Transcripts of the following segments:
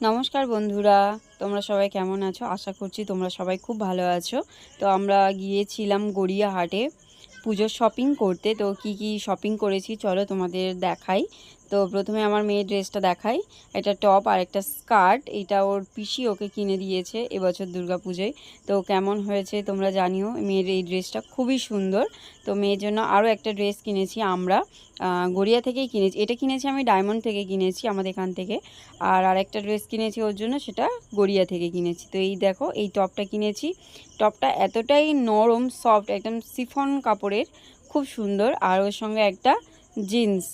নমস্কার বন্ধুরা, তোমরা সবাই কেমন আছো? আশা করছি তোমরা সবাই খুব ভালো আছো। তো আমরা গিয়েছিলাম গড়িয়াহাটে পুজোর শপিং করতে। তো কি কি শপিং করেছি চলো তোমাদের দেখাই। তো প্রথমে আমার মেয়ের ড্রেসটা দেখাই। এটা টপ আর একটা স্কার্ট। এটা ওর পিসি ওকে কিনে দিয়েছে এবছর পুজোয় তো কেমন হয়েছে তোমরা জানিও। মেয়ের এই ড্রেসটা খুবই সুন্দর। তো মেয়ের জন্য আরও একটা ড্রেস কিনেছি আমরা। গড়িয়া থেকেই কিনেছি। এটা কিনেছি আমি ডায়মন্ড থেকে কিনেছি আমাদের এখান থেকে। আর আরেকটা ড্রেস কিনেছি ওর জন্য সেটা গড়িয়া থেকে কিনেছি। তো এই দেখো, এই টপটা কিনেছি। টপটা এতটাই নরম, সফট, একদম সিফন কাপড়ের। খুব সুন্দর। আর ওর সঙ্গে একটা জিন্স।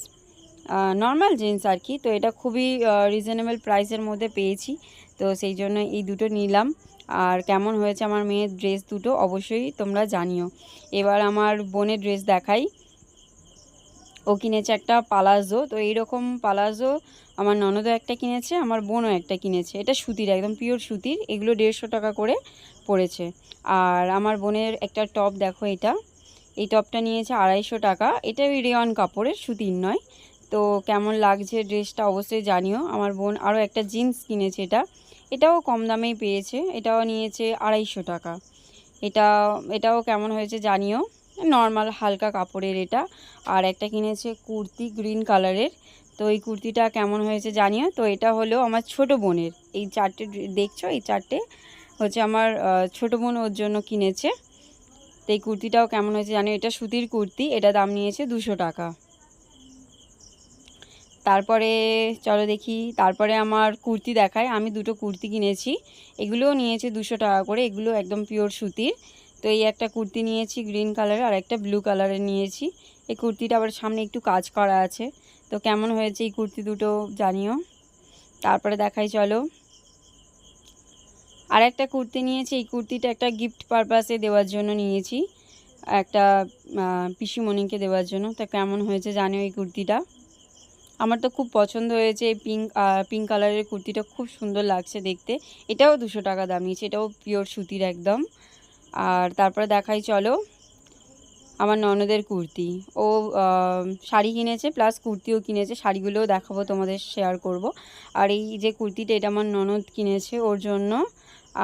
নর্মাল জিন্স আর কি তো এটা খুবই রিজনেবল প্রাইসের মধ্যে পেয়েছি। তো সেই জন্য এই দুটো নিলাম। আর কেমন হয়েছে আমার মেয়ের ড্রেস দুটো অবশ্যই তোমরা জানিও। এবার আমার বোনের ড্রেস দেখাই। ও কিনেছে একটা পালাজো তো এইরকম পালাজো আমার ননদও একটা কিনেছে, আমার বোনও একটা কিনেছে। এটা সুতির, একদম পিওর সুতির। এগুলো দেড়শো টাকা করে পড়েছে। আর আমার বোনের একটা টপ দেখো এটা। এই টপটা নিয়েছে আড়াইশো টাকা। এটা ওই রেয়ন কাপড়ের সুতির নয়। তো কেমন লাগছে ড্রেসটা অবশ্যই জানিও। আমার বোন আরও একটা জিন্স কিনেছে এটা। এটাও কম দামেই পেয়েছে। এটাও নিয়েছে আড়াইশো টাকা। এটা, এটাও কেমন হয়েছে জানিও। নর্মাল হালকা কাপড়ের এটা। আর একটা কিনেছে কুর্তি গ্রিন কালারের। তো এই কুর্তিটা কেমন হয়েছে জানিও। তো এটা হলো আমার ছোট বোনের। এই চারটে দেখছ? এই চারটে হচ্ছে আমার ছোট বোন ওর জন্য কিনেছে। তো এই কুর্তিটাও কেমন হয়েছে জানিও। এটা সুতির কুর্তি। এটা দাম নিয়েছে দুশো টাকা। তারপরে, চলো দেখি, তারপরে আমার কুর্তি দেখায়। আমি দুটো কুর্তি কিনেছি। এগুলোও নিয়েছে দুশো টাকা করে। এগুলো একদম পিওর সুতির। তো এই একটা কুর্তি নিয়েছি গ্রিন কালারের আর একটা ব্লু কালারের নিয়েছি। এই কুর্তিটা আবার সামনে একটু কাজ করা আছে। তো কেমন হয়েছে এই কুর্তি দুটো জানিও। তারপরে দেখাই, চলো। আর একটা কুর্তি নিয়েছি। এই কুর্তিটা একটা গিফট পারপাসে দেওয়ার জন্য নিয়েছি। একটা পিসিমণিকে দেওয়ার জন্য। তা কেমন হয়েছে জানিও এই কুর্তিটা। আমার তো খুব পছন্দ হয়েছে, এই পিঙ্ক পিঙ্ক কালারের কুর্তিটা খুব সুন্দর লাগছে দেখতে। এটাও দুশো টাকা দাম নিয়েছে এটাও পিওর সুতির একদম। আর তারপরে দেখাই, চলো, আমার ননদের কুর্তি। ও শাড়ি কিনেছে প্লাস কুর্তিও কিনেছে, শাড়িগুলোও দেখাবো, তোমাদের শেয়ার করব। আর এই যে কুর্তিটা, এটা আমার ননদ কিনেছে ওর জন্য।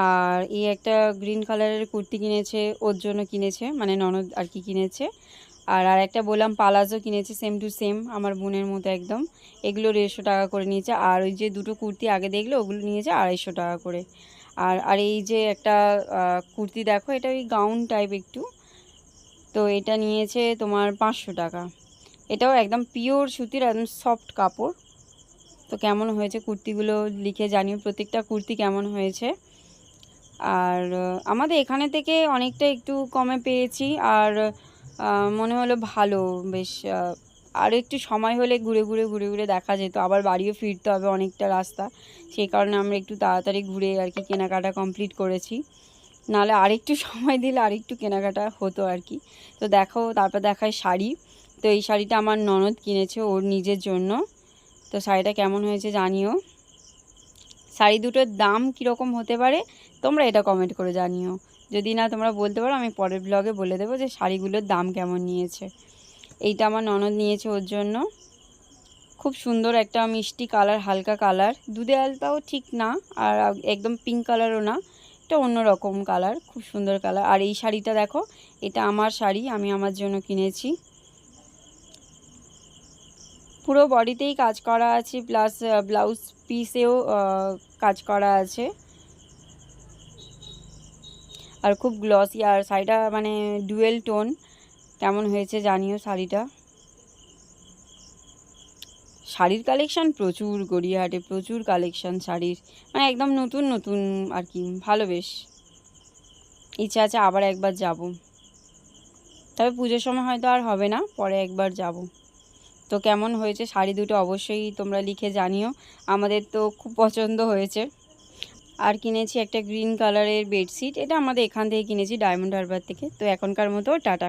আর এই একটা গ্রিন কালারের কুর্তি কিনেছে, ওর জন্য কিনেছে মানে ননদ আর কি কিনেছে। আর আর একটা বললাম, পালাজো কিনেছি সেম টু সেম আমার বোনের মতো একদম। এগুলো দেড়শো টাকা করে নিয়েছে। আর ওই যে দুটো কুর্তি আগে দেখল ওগুলো নিয়েছে আড়াইশো টাকা করে। আর আর এই যে একটা কুর্তি দেখো, এটা ওই গাউন টাইপ একটু। তো এটা নিয়েছে তোমার পাঁচশো টাকা। এটাও একদম পিওর সুতির, একদম সফট কাপড়। তো কেমন হয়েছে কুর্তিগুলো লিখে জানিও, প্রত্যেকটা কুর্তি কেমন হয়েছে। আর, আমাদের এখানে থেকে অনেকটা একটু কমে পেয়েছি। আর মনে হলো ভালো, বেশ আর একটু সময় হলে ঘুরে ঘুরে ঘুরে ঘুরে দেখা যেত। আবার বাড়িও ফিরতে হবে অনেকটা রাস্তা। সেই কারণে আমরা একটু তাড়াতাড়ি ঘুরে আর কি কেনাকাটা কমপ্লিট করেছি। নাহলে আরেকটু সময় দিলে আরেকটু কেনাকাটা হতো আর কি। তো দেখো, তারপর দেখায় শাড়ি। তো এই শাড়িটা আমার ননদ কিনেছে ওর নিজের জন্য। তো শাড়িটা কেমন হয়েছে জানিও। শাড়ি দুটোর দাম কীরকম হতে পারে, তোমরা এটা কমেন্ট করে জানিও। যদি না তোমরা বলতে পারো, আমি পরের ব্লগে বলে দেবো যে শাড়িগুলোর দাম কেমন নিয়েছে। এইটা আমার ননদ নিয়েছে ওর জন্য। খুব সুন্দর একটা মিষ্টি কালার, হালকা কালার। দুধে আলতাও ঠিক না, আর একদম পিঙ্ক কালারও না। এটা অন্যরকম কালার, খুব সুন্দর কালার। আর এই শাড়িটা দেখো, এটা আমার শাড়ি, আমি আমার জন্য কিনেছি। পুরো বডিতেই কাজ করা আছে প্লাস ব্লাউজ পিসেও কাজ করা আছে। আর খুব গ্লসি আর শাড়িটা মানে ডুয়েল টোন কেমন হয়েছে জানিও শাড়িটা। শাড়ির কালেকশন প্রচুর, গড়িয়াহাটে প্রচুর কালেকশন শাড়ির। মানে একদম নতুন নতুন আর কি, ভালো বেশ। ইচ্ছা আছে আবার একবার যাব। তবে পুজোর সময় হয়তো আর হবে না, পরে একবার যাব। তো কেমন হয়েছে শাড়ি দুটো অবশ্যই তোমরা লিখে জানিও। আমাদের তো খুব পছন্দ হয়েছে। আর কিনেছি একটা গ্রিন কালারের বেডশিট। এটা আমাদের এখান থেকে কিনেছি ডায়মন্ড হারবার থেকে। তো এখনকার মতো টাটা।